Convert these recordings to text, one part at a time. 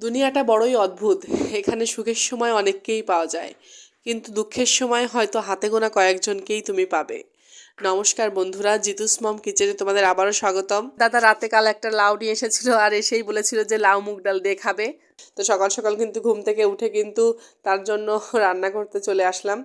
দুনিয়াটা বড়ই অদ্ভুত। এখানে সুখের সময় অনেককেই পাওয়া যায়, কিন্তু দুঃখের সময় হয়তো হাতে গোনা কয়েকজনকেই তুমি পাবে। নমস্কার বন্ধুরা জিতুস মম কিচেনে তোমাদের আবারও স্বাগতম। দাদা রাতে কাল একটা লাউ নিয়ে এসেছিল আর এসেই বলেছিল যে লাউ মুগ ডাল দিয়ে খাবে। তো সকাল সকাল কিন্তু ঘুম থেকে উঠে কিন্তু তার জন্য রান্না করতে চলে আসলাম।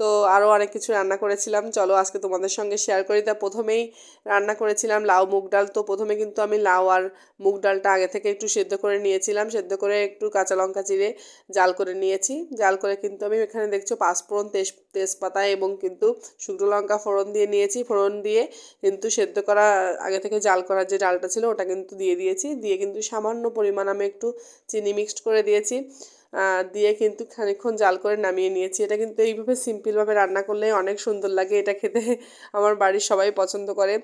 তো আরও অনেক কিছু রান্না করেছিলাম। চলো আজকে তোমাদের সঙ্গে শেয়ার করি। তা প্রথমেই রান্না করেছিলাম লাউ, মুগ ডাল। তো প্রথমে কিন্তু আমি লাউ আর মুগ ডালটা আগে থেকে একটু সেদ্ধ করে নিয়েছিলাম। সেদ্ধ করে একটু কাঁচা লঙ্কা চিড়ে জাল করে নিয়েছি। জাল করে কিন্তু আমি এখানে দেখছ পাঁচফোড়ন, তেজ, তেজপাতা এবং কিন্তু শুকনো লঙ্কা ফোড়ন দিয়ে নিয়েছি। ফোড়ন দিয়ে কিন্তু সেদ্ধ করা, আগে থেকে জাল করার যে ডালটা ছিল ওটা কিন্তু দিয়ে দিয়েছি। দিয়ে কিন্তু সামান্য পরিমাণ আমি একটু চিনি মিক্সড করে দিয়েছি। দিয়ে কিন্তু খানিকক্ষণ জাল করে নামিয়ে নিয়েছি। এটা কিন্তু এইভাবে সিম্পলভাবে রান্না করলে অনেক সুন্দর লাগে। এটা খেতে আমার বাড়ির সবাই পছন্দ করে।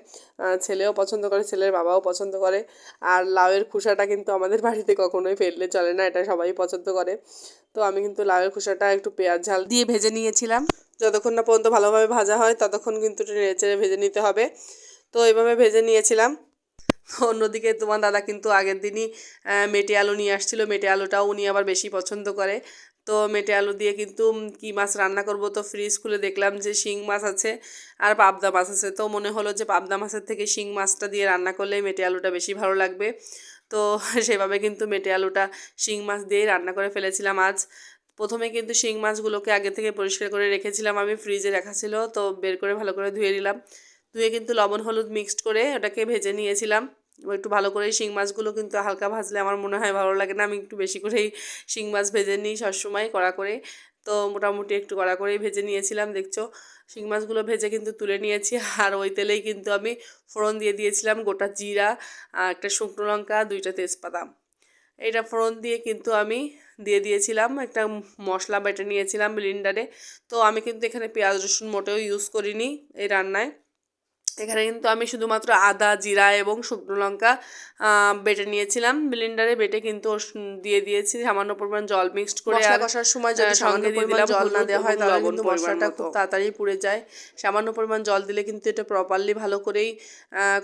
ছেলেও পছন্দ করে, ছেলের বাবাও পছন্দ করে। আর লাউয়ের খোসাটা কিন্তু আমাদের বাড়িতে কখনোই ফেললে চলে না, এটা সবাই পছন্দ করে। তো আমি কিন্তু লাউয়ের খোসাটা একটু পেঁয়াজ ঝাল দিয়ে ভেজে নিয়েছিলাম। যতক্ষণ না পর্যন্ত ভালোভাবে ভাজা হয়, ততক্ষণ কিন্তু নেড়ে চেড়ে ভেজে নিতে হবে। তো এইভাবে ভেজে নিয়েছিলাম। অন্যদিকে তোমার দাদা কিন্তু আগের দিনই মেটে আলু নিয়ে আসছিল। মেটে আলুটাও উনি আবার বেশি পছন্দ করে। তো মেটে আলু দিয়ে কিন্তু কি মাছ রান্না করব তো ফ্রিজ খুলে দেখলাম যে শিং মাছ আছে আর পাবদা মাছ আছে। তো মনে হলো যে পাবদা মাছের থেকে শিং মাছটা দিয়ে রান্না করলে মেটে আলুটা বেশি ভালো লাগবে। তো সেভাবে কিন্তু মেটে আলুটা শিং মাছ দিয়েই রান্না করে ফেলেছিলাম আজ। প্রথমে কিন্তু শিং মাছগুলোকে আগে থেকে পরিষ্কার করে রেখেছিলাম আমি ফ্রিজে রাখা ছিল। তো বের করে ভালো করে ধুয়ে নিলাম। ধুয়ে কিন্তু লবণ, হলুদ মিক্সড করে ওটাকে ভেজে নিয়েছিলাম। একটু ভালো করে শিং মাছগুলো কিন্তু হালকা ভাজলে আমার মনে হয় ভালো লাগে না। আমি একটু বেশি করেই শিং মাছ ভেজে নিই সবসময় কড়া করে। তো মোটামুটি একটু কড়া করেই ভেজে নিয়েছিলাম, দেখছ? শিং মাছগুলো ভেজে কিন্তু তুলে নিয়েছি। আর ওই তেলেই কিন্তু আমি ফোড়ন দিয়ে দিয়েছিলাম গোটা জিরা একটা শুকনো লঙ্কা, দুইটা তেজপাতা। এটা ফোড়ন দিয়ে কিন্তু আমি দিয়ে দিয়েছিলাম একটা মশলা বেটে নিয়েছিলাম ব্লিন্ডারে। তো আমি কিন্তু এখানে পেঁয়াজ, রসুন মোটেও ইউজ করিনি এই রান্নায়। এখানে কিন্তু আমি শুধুমাত্র আদা জিরা এবং শুকনো লঙ্কা বেটে নিয়েছিলাম। ব্লেন্ডারে বেটে কিন্তু দিয়ে দিয়েছি। সামান্য পরিমাণ জল মিক্সড করে আর কষার সময় যদি সঙ্গে দিয়ে দিলাম জল না দেওয়া হয় তাহলে কিন্তু মশলাটা খুব তাড়াতাড়ি পুড়ে যায়। সামান্য পরিমাণ জল দিলে কিন্তু এটা প্রপারলি ভালো করেই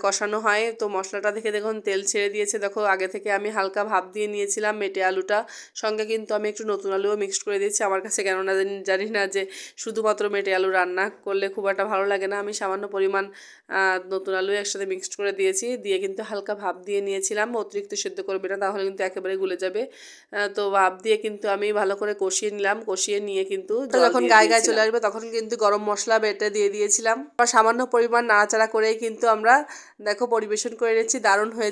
কষানো হয়। তো মশলাটা দেখে দেখুন তেল ছেড়ে দিয়েছে। দেখো আগে থেকে আমি হালকা ভাপ দিয়ে নিয়েছিলাম মেটে আলুটা। সঙ্গে কিন্তু আমি একটু নতুন আলুও মিক্সড করে দিয়েছি। আমার কাছে কেননা জানি- জানি না যে শুধুমাত্র মেটে আলু রান্না করলে খুব একটা ভালো লাগে না। আমি সামান্য পরিমাণ নতুন আলু একসাথে মিক্সড করে দিয়েছি। দিয়ে কিন্তু হালকা ভাপ দিয়ে নিয়েছিলাম অতিরিক্ত সেদ্ধ করবে না তাহলে কিন্তু একেবারে গুলে যাবে। তো ভাব দিয়ে কিন্তু আমি ভালো করে কষিয়ে নিলাম কষিয়ে নিয়ে কিন্তু যখন গায়ে গায়ে চলে আসবে তখন কিন্তু গরম মশলা বেটে দিয়ে দিয়েছিলাম। সামান্য পরিমাণ নাড়াচাড়া করেই কিন্তু আমরা দেখো পরিবেশন করে নিচ্ছি দারুণ হয়ে